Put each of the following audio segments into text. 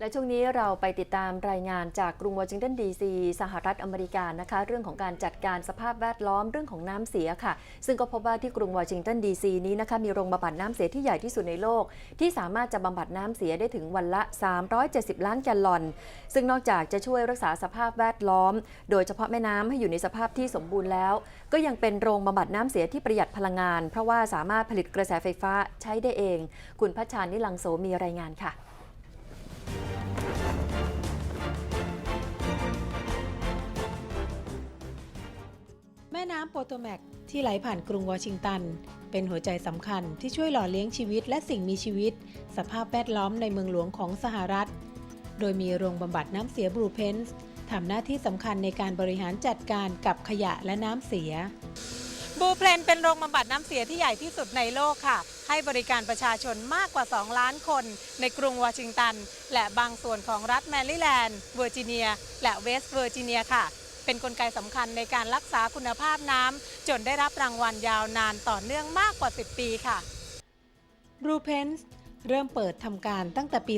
และช่วงนี้เราไปติดตามรายงานจากกรุงวอชิงตันดีซีสหรัฐอเมริกานะคะ เรื่องของการจัดการสภาพแวดล้อมเรื่องของน้ำเสียค่ะ ซึ่งก็พบว่าที่กรุงวอชิงตันดีซีนี้นะคะมีโรงบำบัดน้ำเสียที่ใหญ่ที่สุดในโลก ที่สามารถจะบำบัดน้ำเสียได้ถึงวันละ 370 ล้านแกลลอน ซึ่งนอกจากจะช่วยรักษาสภาพแวดล้อม โดยเฉพาะแม่น้ำให้อยู่ในสภาพที่สมบูรณ์แล้ว ก็ยังเป็นโรงบำบัดน้ำเสียที่ประหยัดพลังงาน เพราะว่าสามารถผลิตกระแสไฟฟ้าใช้ได้เอง คุณพัชชานิลังโสมีรายงานค่ะ แม่น้ำโปโตแมกที่ไหลผ่านกรุงวอชิงตัน เป็นหัวใจสำคัญที่ช่วยหล่อเลี้ยงชีวิตและสิ่งมีชีวิต สภาพแวดล้อมในเมืองหลวงของสหรัฐ โดยมีโรงบำบัดน้ำเสียบรูเพนส์ทำหน้าที่สำคัญในการบริหารจัดการกับขยะและน้ำเสีย บูเพลนเป็นโรงบำบัดน้ำเสียที่ใหญ่ที่สุดในโลกค่ะ ให้บริการประชาชนมากกว่า 2 ล้านคน ในกรุงวอชิงตัน และบางส่วนของรัฐแมริแลนด์เวอร์จิเนีย และเวสต์เวอร์จิเนียค่ะ เป็นนกลไกสำคัญในการรักษาคุณภาพน้ำจนได้รับรางวัลยาวนานต่อเนื่องมากกว่า 10 ปีค่ะบรูเพนส์เริ่มเปิดทำการตั้งแต่ปี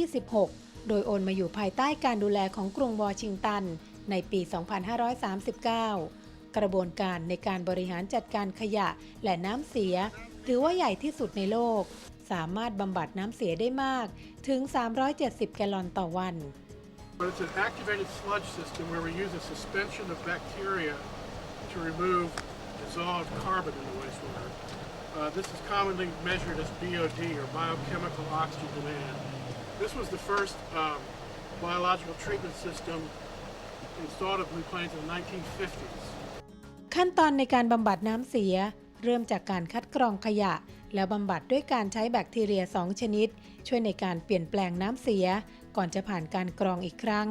2526 โดยโอนมาอยู่ภายใต้การดูแลของกรุงวอชิงตัน ในปี 2539 กระบวนการในการบริหารจัดการขยะและน้ำเสีย ถือว่าใหญ่ที่สุดในโลก สามารถบำบัดน้ำเสียได้มากถึง 370 แกลลอนต่อวัน But it's an activated sludge system where we use a suspension of bacteria to remove dissolved carbon in the wastewater. Uh, this is commonly measured as BOD or biochemical oxygen demand. This was the first um, biological treatment system installed at Blue Plains in the 1950s. ขั้นตอนในการบำบัดน้ำเสีย เริ่มจากการคัดกรองขยะ แล้วบำบัดด้วยการใช้แบคทีเรีย 2 ชนิด ช่วยในการเปลี่ยนแปลงน้ำเสีย ก่อนจะผ่านการกรองอีกครั้ง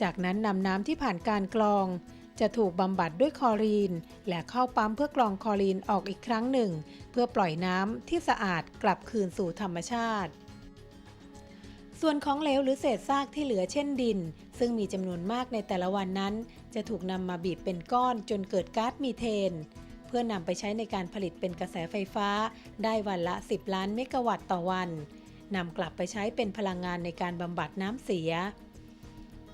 จากนั้นนำน้ำที่ผ่านการกรอง จะถูกบำบัดด้วยคอรีน และเข้าปั๊มเพื่อกรองคอรีนออกอีกครั้งหนึ่ง เพื่อปล่อยน้ำที่สะอาดกลับคืนสู่ธรรมชาติส่วนของเหลวหรือเศษซากที่เหลือเช่นดิน ซึ่งมีจำนวนมากในแต่ละวันนั้น จะถูกนำมาบีบเป็นก้อนจนเกิดก๊าซมีเทน พื่อนำไปใช้ในการผลิตเป็นกระแสไฟฟ้า ได้วันละ 10 ล้านเมกะวัตต์ต่อวันนำกลับไปใช้เป็นพลังงานในการบำบัดน้ำเสีย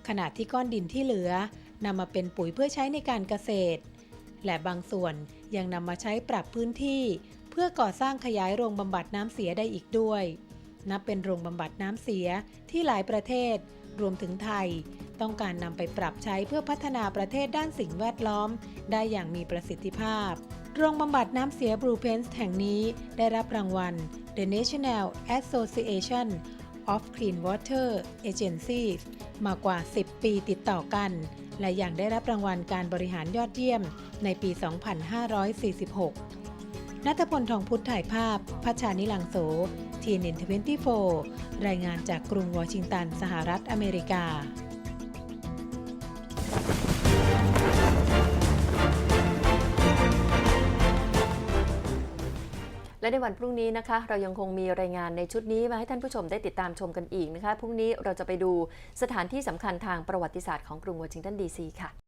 ขณะที่ก้อนดินที่เหลือนำมาเป็นปุ๋ยเพื่อใช้ในการเกษตร และบางส่วนยังนำมาใช้ปรับพื้นที่ เพื่อก่อสร้างขยายโรงบำบัดน้ำเสียได้อีกด้วย นับเป็นโรงบำบัดน้ำเสียที่หลายประเทศ รวมถึงไทย ต้องการนำไปปรับใช้เพื่อพัฒนาประเทศด้านสิ่งแวดล้อม ได้อย่างมีประสิทธิภาพ โรงบำบัดน้ำเสียบรูเพนส์แห่งนี้ได้รับรางวัล The National Association of Clean Water Agencies มากว่า 10 ปีติดต่อกัน และยังได้รับรางวัลการบริหารยอดเยี่ยมในปี 2546 นัทพลทองพุทธถ่ายภาพพัชานิลังโสทีเน็น24รายงานจากกรุงวอชิงตัน สหรัฐอเมริกาและในวันพรุ่งนี้นะคะเรายังคงมีรายงานในชุดนี้มาให้ท่านผู้ชมได้ติดตามชมกันอีกนะคะ พรุ่งนี้เราจะไปดูสถานที่สำคัญทางประวัติศาสตร์ของกรุงวอชิงตันดีซีค่ะ